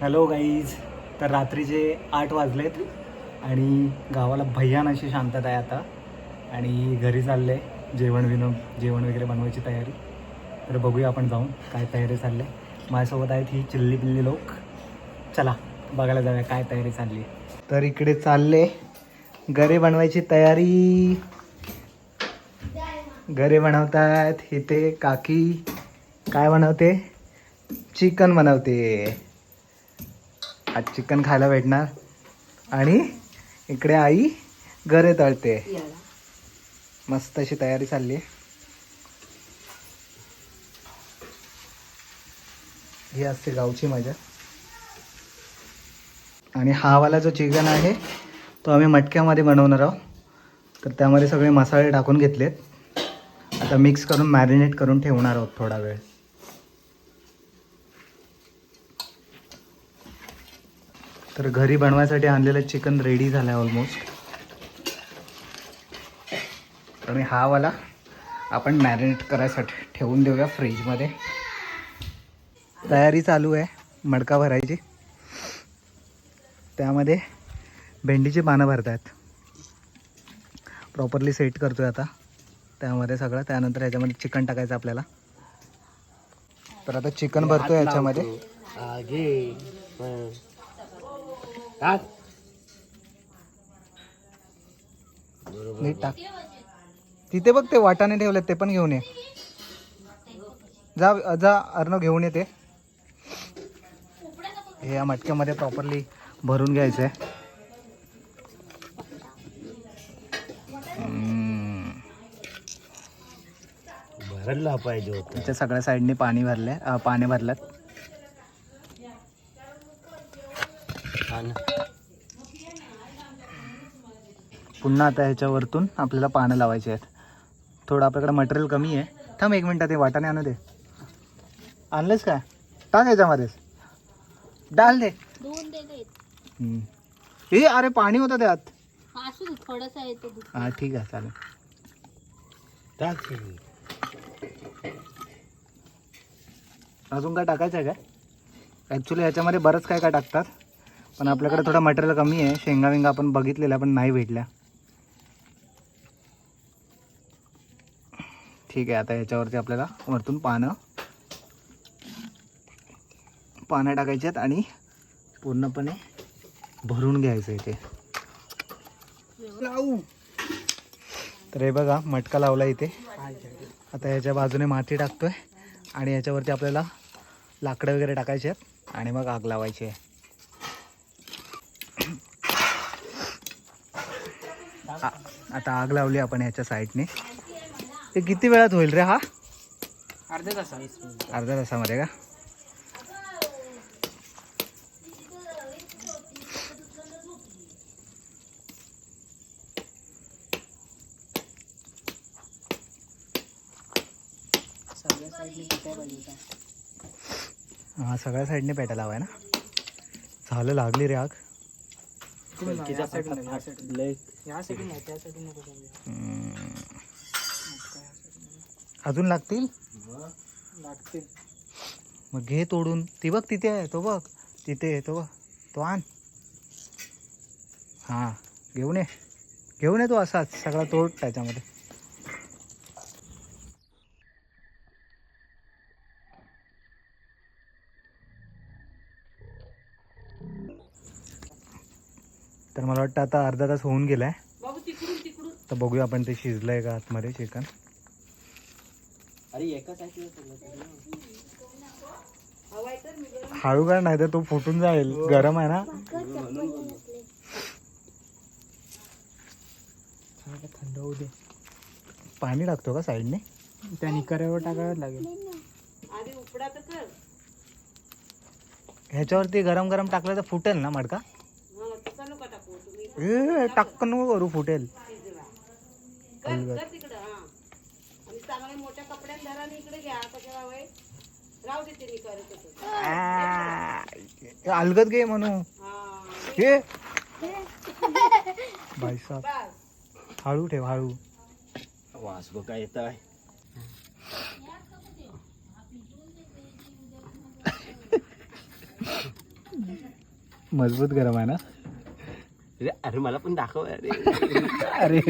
Hello guys तर रात्रीचे आठ वाजलेत आणि गावाला भयान अशी शांतता आहे आता. आणि घरी चालले. जेवण विन जेवण वगैरे बनवायची तयारी. तर बघूया आपण जाऊन काय तयारी चालली आहे. माझ्यासोबत आहेत ही चिल्ली पिल्ली लोक. चला बघायला जाऊया काय तयारी चालली आहे. तर इकडे चालले. घरी बनवायची तयारी. घरी बनवतात इथे काकी. काय बनवते? चिकन बनवते. आज चिकन खायला भेटणार. आणि इकडे आई गरे तळते. मस्त अशी तयारी चालली आहे. ही असते गावची मजा. आणि हा वाला जो चिकन आहे तो आम्ही मटक्यामध्ये बनवणार आहोत. तर त्यामध्ये सगळे मसाले टाकून घेतलेत. आता मिक्स करून मॅरिनेट करून ठेवणार आहोत थोडा वेळ. तर घरी बनवायसाठी आणलेलं चिकन रेडी झालं आहे ऑलमोस्ट आणि हा वाला आपण मॅरिनेट करायसाठी ठेवून देऊया फ्रीजमध्ये तयारी चालू आहे मडका भरायची. त्यामध्ये भेंडीची पानं भरतात प्रॉपरली सेट करतोय आता. त्यामध्ये सगळं त्यानंतर ह्याच्यामध्ये चिकन टाकायचं आपल्याला. तर आता चिकन भरतोय ह्याच्यामध्ये घे टाक. नीट टाक. तिथे बघ ते वाटाणे ठेवलेत ते पण घेऊन ये. जा जा अर्णव घेऊन येते हे या मटक्यामध्ये प्रॉपरली भरून घ्यायचं आहे. भरायला पाहिजे होतं. सगळ्या साईडने पाणी भरले अं, पाने भरल्यात हा ना. पुन्हा आता ह्याच्यावरतून आपल्याला पानं लावायची आहेत. थोडं आपल्याकडे मटेरियल कमी आहे. थांब एक मिनटात ते वाटाणे आणू दे. आणलेस का टाक ह्याच्यामध्येच. डाल दे. दोन दे देत हम्म. ए अरे पाणी होतं त्यात. थोडंसं येतं दूध हा ठीक आहे चालेल. टाक. अजून काय टाकायचं आहे काय? ॲक्च्युली ह्याच्यामध्ये बरंच काय काय टाकतात. पण आपल्याकडे थोडं मटेरियल कमी आहे. शेंगा विंगा आपण बघितलेल्या पण नाही भेटल्या. ठीक आहे आता ह्याच्यावरती आपल्याला वरतून पानं पानं टाकायची आहेत आणि पूर्णपणे भरून घ्यायचं इथे तर हे बघा मटका लावला इथे. आता ह्याच्या बाजूने माती टाकतोय आणि याच्यावरती आपल्याला लाकडं वगैरे टाकायचे आहेत आणि मग आग लावायची आहे. आ- आता आग लावली आपण ह्याच्या साईडने. ते किती वेळात होईल रे हा? अर्ध्या तासा अर्ध्या तासामध्ये का? हा सगळ्या साईडने पेटायला हवाय ना. झालं लागली रे आग. अजून लागतील? लागते मग घे तोडून. ती बघ तिथे आहे तो बघ. तिथे आहे तो बघ. तो आण. हां घेऊन ये. घेऊन ये तो असाच सगळा तोड त्याच्यामध्ये. तर मला वाटतं आता अर्धा तास होऊन गेलाय. तर बघूया आपण ते शिजलंय का आतमध्ये चिकन आहे हळू का नाही. तर तो फुटून जाईल. गरम आहे ना? थंड होऊ दे. पाणी टाकतो का साईडने? त्या निकाऱ्यावर टाकावं लागेल. ह्याच्यावरती गरम गरम टाकलं तर फुटेल ना मडका? ए टाक्क नको करू फुटेल. अलगद. घे म्हणू. हे. भाईसाब हळू ठेव हळू. वास बघ काय येत आहे. मजबूत गरम आहे ना? अरे अरे मला पण दाखव अरे. अरे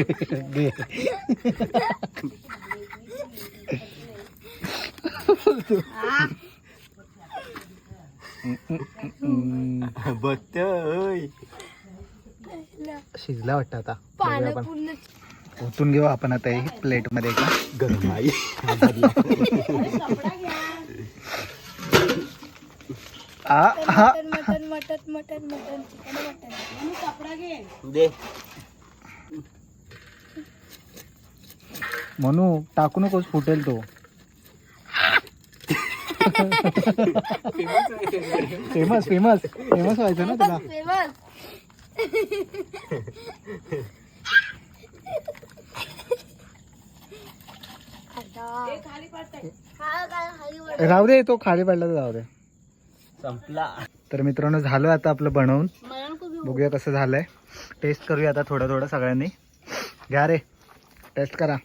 बघतोय. शिजला वाटतं आता. बघूया आपण. पूर्ण ओतून घेऊ आपण आता ही प्लेटमध्ये का? गरम आई आ हा. Mutton mutton mutton mutton chicken mutton दे. म्हणू टाकू नकोस फुटेल तो. फेमस फेमस फेमस व्हायचं ना तुला. फेमस राहू दे तो खाली पडला तर जाऊ दे. संपला. तर मित्रांनो झालं आता आपलं बनवून. बघूया कसं झालंय. टेस्ट करूया आता थोडं थोडं सगळ्यांनी. घ्या रे. टेस्ट करा.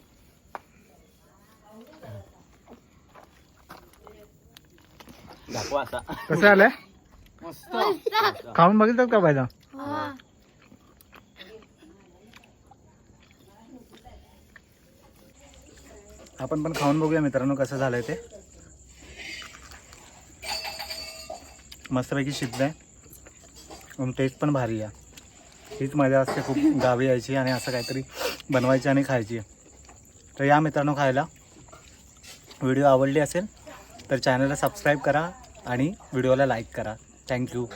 कसं झालंय खाऊन बघितलं का पाहिजे हा. आपण पण खाऊन बघूया मित्रांनो कसं झालंय ते. मस्तपैकी शिजलंय. आणि टेस्ट पण भारी आहे. हीच मजा असते खूप गावी यायची आणि असं काहीतरी बनवायची आणि खायची. तर या मित्रांनो खायला. व्हिडिओ आवडली असेल तर चॅनलला सबस्क्राईब करा आणि व्हिडिओला लाईक करा. थँक्यू